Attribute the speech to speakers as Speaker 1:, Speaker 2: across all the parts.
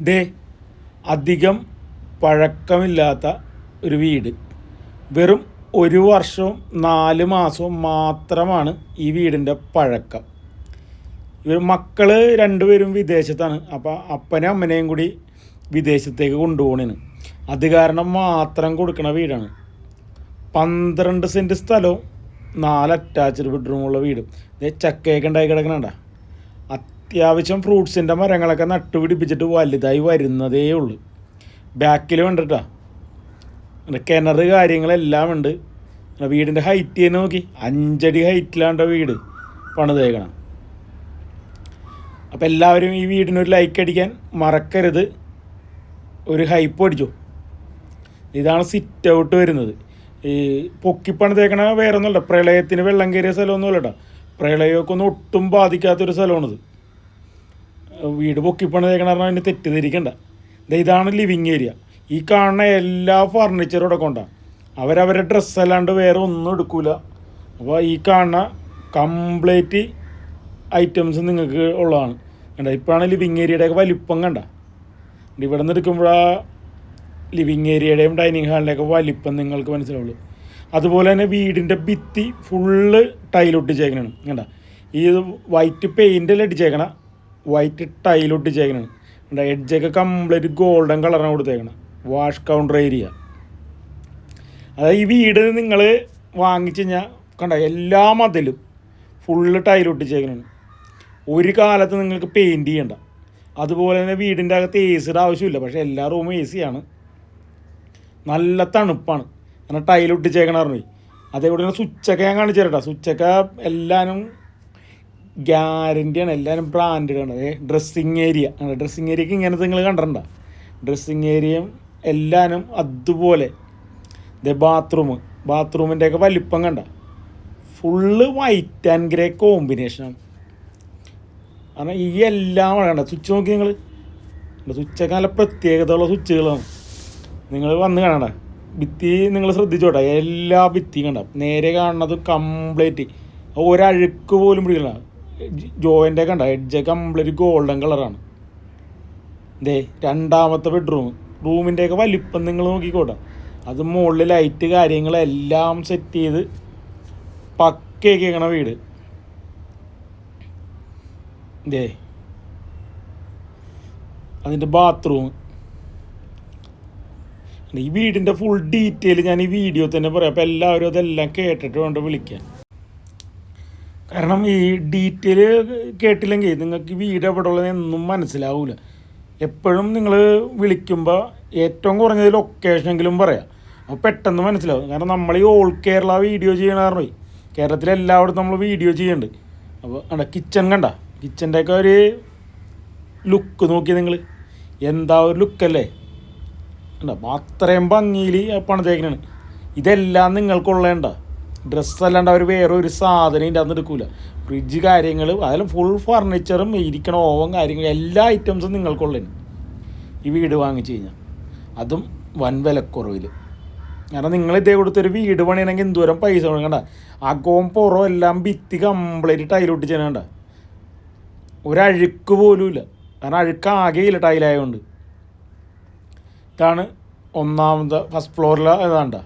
Speaker 1: ദേ അധികം പഴക്കമില്ലാത്ത ഒരു വീട്. വെറും ഒരു വർഷവും നാല് മാസവും മാത്രമാണ് ഈ വീടിന്റെ പഴക്കം. ഇവർ മക്കൾ രണ്ടുപേരും വിദേശത്താണ്. അപ്പോൾ അപ്പനെയും അമ്മനെയും കൂടി വിദേശത്തേക്ക് കൊണ്ടുപോകണേന്. അത് കാരണം മാത്രം കൊടുക്കണ വീടാണ്. പന്ത്രണ്ട് സെന്റ് സ്ഥലവും നാല് അറ്റാച്ച്ഡ് ബെഡ്റൂമുള്ള വീടും. ഇത് ചക്കയൊക്കെ ഉണ്ടായി കിടക്കണണ്ട അത്യാവശ്യം ഫ്രൂട്ട്സിന്റെ മരങ്ങളൊക്കെ നട്ടുപിടിപ്പിച്ചിട്ട് വലുതായി വരുന്നതേ ഉള്ളൂ. ബാക്കിൽ വേണ്ടിട്ടാ കിണർ കാര്യങ്ങളെല്ലാം ഉണ്ട്. വീടിന്റെ ഹൈറ്റ് തന്നെ നോക്കി. അഞ്ചടി ഹൈറ്റിലാണ്ട വീട്. പണിതേക്കണം. അപ്പോൾ എല്ലാവരും ഈ വീടിനൊരു ലൈക്ക് അടിക്കാൻ മറക്കരുത്. ഒരു ഹൈപ്പ് അടിച്ചു. ഇതാണ് സിറ്റ് ഔട്ട് വരുന്നത്. ഈ പൊക്കിപ്പണിതേക്കണ വേറെ ഒന്നുമല്ല പ്രളയത്തിന് വെള്ളം കയറിയ സ്ഥലമൊന്നുമല്ല കേട്ടോ പ്രളയമൊക്കെ ഒന്നും ഒട്ടും ബാധിക്കാത്തൊരു സ്ഥലമാണിത്. വീട് പൊക്കിപ്പണിതേക്കണ പറഞ്ഞാൽ അതിന് തെറ്റിദ്ധരിക്കണ്ട. ഇതാണ് ലിവിങ് ഏരിയ ഈ കാണുന്ന എല്ലാ ഫർണിച്ചറും ഇവിടെ കൊണ്ടാണ് അവരവരുടെ ഡ്രസ്സ് അല്ലാണ്ട് വേറെ ഒന്നും എടുക്കൂല. അപ്പോൾ ഈ കാണുന്ന കംപ്ലീറ്റ് ഐറ്റംസ് നിങ്ങൾക്ക് ഉള്ളതാണ്. കണ്ട ഇപ്പോഴാണ് ലിവിങ് ഏരിയയുടെയൊക്കെ വലിപ്പം കണ്ട. ഇവിടെ നിന്ന് എടുക്കുമ്പോഴാ ലിവിങ് ഏരിയയുടെയും ഡൈനിങ് ഹാളിന്റെയൊക്കെ വലിപ്പം നിങ്ങൾക്ക് മനസ്സിലാവുള്ളൂ. അതുപോലെ തന്നെ വീടിന്റെ ഭിത്തി ഫുള്ള് ടൈലൊട്ടിച്ചേക്കണം കണ്ട ഈ വൈറ്റ് പെയിന്റെല്ലാം അടിച്ചേക്കണ വൈറ്റ് ടൈലൊട്ടിച്ചേക്കണാണ് എന്റെ എഡ്ജൊക്കെ കംപ്ലീറ്റ് ഗോൾഡൻ കളറാണ് കൊടുത്തേക്കണം വാഷ് കൗണ്ടർ ഏരിയ അതായത് ഈ വീട് നിങ്ങൾ വാങ്ങിച്ചു കഴിഞ്ഞാൽ കണ്ട എല്ലാ മതിലും ഫുള്ള് ടൈലൊട്ടിച്ചേക്കണാണ് ഒരു കാലത്ത് നിങ്ങൾക്ക് പെയിന്റ് ചെയ്യണ്ട. അതുപോലെ തന്നെ വീടിന്റെ അകത്ത് എ സിയുടെ ആവശ്യമില്ല. പക്ഷേ എല്ലാ റൂമും എ സിയാണ് നല്ല തണുപ്പാണ്. കാരണം ടൈലൊട്ടി ഒട്ടിച്ചേക്കണ പറഞ്ഞു. അതേപോലെ തന്നെ സ്വിച്ചൊക്കെ ഞാൻ കാണിച്ചു തരട്ടോ സ്വിച്ചൊക്കെ എല്ലാവരും ഗ്യാരന്റിയാണ് എല്ലാവരും അതെ ഡ്രസ്സിങ് ഏരിയ ഡ്രസ്സിങ് ഏരിയക്ക് ഇങ്ങനത്തെ നിങ്ങൾ കണ്ടിട്ടുണ്ട? ഡ്രസ്സിങ് ഏരിയയും എല്ലാവരും അതുപോലെ. ഇതേ ബാത്റൂം ബാത്റൂമിന്റെയൊക്കെ വലിപ്പം കണ്ട? ഫുള്ള് വൈറ്റ് ആൻഡ് ഗ്രേ കോമ്പിനേഷനാണ് കാരണം ഈ എല്ലാം വേണ്ട സ്വിച്ച് നോക്കി നിങ്ങൾ സ്വിച്ചൊക്കെ നല്ല പ്രത്യേകതയുള്ള സ്വിച്ചുകളാണ് നിങ്ങൾ വന്ന് കാണണ്ട. ഭിത്തി നിങ്ങൾ ശ്രദ്ധിച്ചോട്ടെ. എല്ലാ ഭിത്തിയും കണ്ട? നേരെ കാണുന്നത് കംപ്ലീറ്റ് ഒരഴുക്ക് പോലും പിടിക്കില്ല ജോയിന്റെ കണ്ട എഡ്ജ് കംപ്ലീറ്റ് ഗോൾഡൻ കളറാണ് ദേ രണ്ടാമത്തെ ബെഡ്റൂം റൂമിന്റെയൊക്കെ വലിപ്പം നിങ്ങൾ നോക്കിക്കോട്ടെ. അത് മുകളിൽ ലൈറ്റ് കാര്യങ്ങളെല്ലാം സെറ്റ് ചെയ്ത് പക്കയൊക്കെയാണ് വീട്. ദേ. അതിന്റെ ബാത്റൂം ഈ വീടിന്റെ ഫുൾ ഡീറ്റെയിൽ ഞാൻ ഈ വീഡിയോ തന്നെ പറയാം. അപ്പോൾ എല്ലാവരും അതെല്ലാം കേട്ടിട്ട് വേണ്ട വിളിക്കാൻ കാരണം ഈ ഡീറ്റെയിൽ കേട്ടില്ലെങ്കിൽ നിങ്ങൾക്ക് വീട് എവിടെ ഉള്ളതെന്നും മനസ്സിലാവില്ല എപ്പോഴും നിങ്ങൾ വിളിക്കുമ്പോൾ ഏറ്റവും കുറഞ്ഞത് ലൊക്കേഷനെങ്കിലും പറയാം. അപ്പോൾ പെട്ടെന്ന് മനസ്സിലാവും. കാരണം നമ്മൾ ഈ ഓൾ കേരള വീഡിയോ ചെയ്യണ കാരണം കേരളത്തിലെ എല്ലായിടത്തും നമ്മൾ വീഡിയോ ചെയ്യുന്നുണ്ട് അപ്പോൾ കണ്ട? കിച്ചൺ കണ്ട കിച്ചന്റെയൊക്കെ ഒരു ലുക്ക് നോക്കി നിങ്ങൾ എന്താ ഒരു ലുക്കല്ലേ ഉണ്ടോ അത്രയും ഭംഗിയിൽ പണിതേക്കണാണ്. ഇതെല്ലാം നിങ്ങൾക്കുള്ളേണ്ട ഡ്രസ്സ് അല്ലാണ്ട് അവർ വേറെ ഒരു സാധനം ഇതിന്റെ അന്ന് എടുക്കൂല. ഫ്രിഡ്ജ് കാര്യങ്ങൾ അതിലും ഫുൾ ഫർണിച്ചറും ഇരിക്കണ ഓവൻ കാര്യങ്ങൾ എല്ലാ ഐറ്റംസും നിങ്ങൾക്കുള്ളതിന്. ഈ വീട് വാങ്ങിച്ചു കഴിഞ്ഞാൽ അതും വൻ വിലക്കുറവിൽ കാരണം നിങ്ങൾ ഇതേ കൊടുത്തൊരു വീട് പണിയണമെങ്കിൽ എന്തോരം പൈസ കൊടുക്കണ്ട അകവും പുറവും എല്ലാം ഭിത്തി കംപ്ലീറ്റ് ടൈലൊട്ടി ചെയ്യണ്ട ഒരഴുക്ക് പോലും ഇല്ല കാരണം അഴുക്ക് ആകെയില്ല ടൈലായതുകൊണ്ട് ഇതാണ് ഒന്നാമത്തെ ഫസ്റ്റ് ഫ്ലോറിൽ ഏതാണ്ട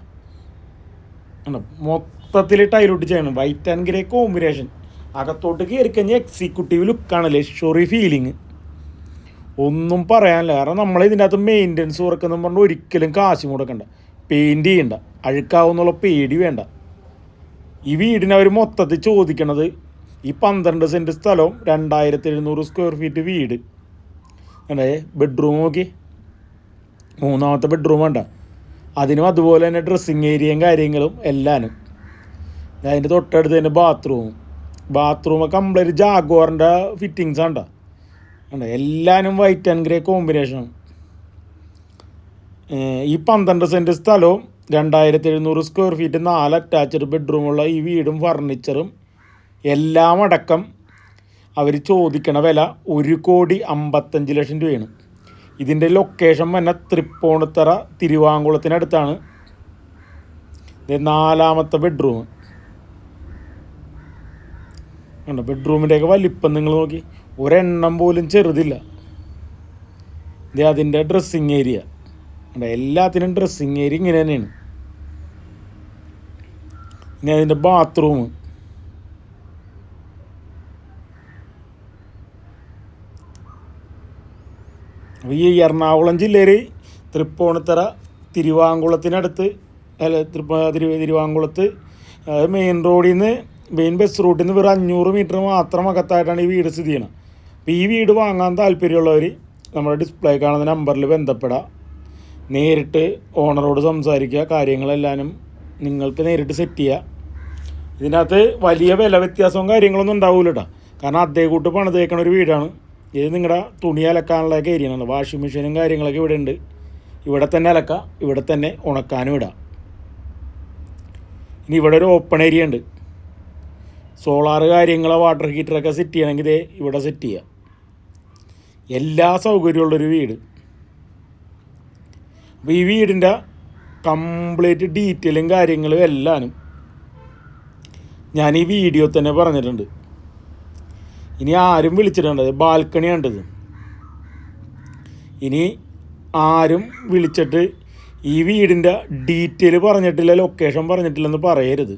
Speaker 1: മൊത്തത്തിൽ ടൈലൊട്ടി ചെയ്യണം. വൈറ്റ് ആൻഡ് ഗ്രേ കോമ്പിനേഷൻ അകത്തോട്ട് കയറി കഴിഞ്ഞാൽ എക്സിക്യൂട്ടീവ് ലുക്കാണ് ലക്ഷറി ഫീലിങ് ഒന്നും പറയാനില്ല. കാരണം നമ്മൾ ഇതിന്റെ അകത്ത് മെയിന്റനൻസ് കുറക്കുന്ന പറഞ്ഞാൽ ഒരിക്കലും കാശ് മുടക്കണ്ട പെയിന്റ് ചെയ്യണ്ട. അഴുക്കാവുന്നുള്ള പേടി വേണ്ട. ഈ വീടിന് അവർ മൊത്തത്തിൽ ചോദിക്കണത് ഈ പന്ത്രണ്ട് സെന്റ് സ്ഥലവും രണ്ടായിരത്തി എഴുന്നൂറ് സ്ക്വയർ ഫീറ്റ് വീട് അല്ലേ ബെഡ്റൂം നോക്കി. മൂന്നാമത്തെ ബെഡ്റൂം വേണ്ട. അതിനും അതുപോലെ തന്നെ ഡ്രസ്സിങ് ഏരിയയും കാര്യങ്ങളും എല്ലാനും. അതിന്റെ തൊട്ടടുത്ത് തന്നെ ബാത്റൂം ബാത്റൂം കംപ്ലീറ്റ് ജാഗോറിന്റെ ഫിറ്റിങ്സ് ആണ്ട ഉണ്ട് എല്ലാനും വൈറ്റ് ആൻഡ് ഗ്രേ കോമ്പിനേഷനും ഈ പന്ത്രണ്ട് സെന്റ് സ്ഥലവും രണ്ടായിരത്തി എഴുന്നൂറ് സ്ക്വയർ ഫീറ്റ് നാല് അറ്റാച്ച്ഡ് ബെഡ്റൂമുള്ള ഈ വീടും ഫർണിച്ചറും എല്ലാം അടക്കം അവർ ചോദിക്കണ വില ഒരു കോടി അമ്പത്തഞ്ച് ലക്ഷം രൂപയാണ്. ഇതിന്റെ ലൊക്കേഷൻ തന്നെ തൃപ്പൂണിത്തറ തിരുവാങ്കുളത്തിനടുത്താണ്. നാലാമത്തെ ബെഡ്റൂം കണ്ടോ? ബെഡ്റൂമിന്റെയൊക്കെ വലിപ്പം നിങ്ങൾ നോക്കി ഒരെണ്ണം പോലും ചെറുതില്ല. ഇത് അതിന്റെ ഡ്രസ്സിങ് ഏരിയ കണ്ടോ? എല്ലാത്തിനും ഡ്രസ്സിങ് ഏരിയ ഇങ്ങനെ തന്നെയാണ്. ഇനി അതിന്റെ ബാത്റൂം ഈ എറണാകുളം ജില്ലയിൽ തൃപ്പൂണിത്തറ തിരുവാങ്കുളത്തിനടുത്ത് അല്ല തൃപ്പ തിരു തിരുവാങ്കുളത്ത് മെയിൻ റോഡിൽ നിന്ന് മെയിൻ ബസ് റൂട്ടിൽ നിന്ന് വെറും അഞ്ഞൂറ് മീറ്റർ മാത്രം അകത്തായിട്ടാണ് ഈ വീട് സ്ഥിതി ചെയ്യുന്നത് അപ്പോൾ ഈ വീട് വാങ്ങാൻ താല്പര്യമുള്ളവർ നമ്മുടെ ഡിസ്പ്ലേ കാണുന്ന നമ്പറിൽ ബന്ധപ്പെടാം. നേരിട്ട് ഓണറോട് സംസാരിക്കുക കാര്യങ്ങളെല്ലാനും നിങ്ങൾക്ക് നേരിട്ട് സെറ്റ് ചെയ്യുക ഇതിനകത്ത് വലിയ വില വ്യത്യാസവും കാര്യങ്ങളൊന്നും ഉണ്ടാവില്ല കേട്ടോ കാരണം അതേ കൂട്ട് പണിതേക്കണ ഒരു വീടാണ്. ഇത് നിങ്ങളുടെ തുണി അലക്കാനുള്ള ഏരിയയാണ് വാഷിംഗ് മെഷീനും കാര്യങ്ങളൊക്കെ ഇവിടെ ഉണ്ട് ഇവിടെ തന്നെ അലക്കാം ഇവിടെ തന്നെ ഉണക്കാനും ഇടാം. ഇനി ഇവിടെ ഒരു ഓപ്പൺ ഏരിയ ഉണ്ട് സോളാർ കാര്യങ്ങളോ വാട്ടർ ഹീറ്ററൊക്കെ സെറ്റ് ചെയ്യണമെങ്കിൽ ഇതേ ഇവിടെ സെറ്റ് ചെയ്യാം. എല്ലാ സൗകര്യമുള്ളൊരു വീട്. അപ്പോൾ ഈ വീടിന്റെ കംപ്ലീറ്റ് ഡീറ്റെയിലും കാര്യങ്ങളും എല്ലാനും ഞാൻ ഈ വീഡിയോ തന്നെ പറഞ്ഞിട്ടുണ്ട്. ഇനി ആരും വിളിച്ചിട്ടുണ്ടത് ബാൽക്കണി കണ്ടത്. ഇനി ആരും വിളിച്ചിട്ട് ഈ വീടിന്റെ ഡീറ്റെയിൽ പറഞ്ഞിട്ടില്ല ലൊക്കേഷൻ പറഞ്ഞിട്ടില്ലെന്ന് പറയരുത്.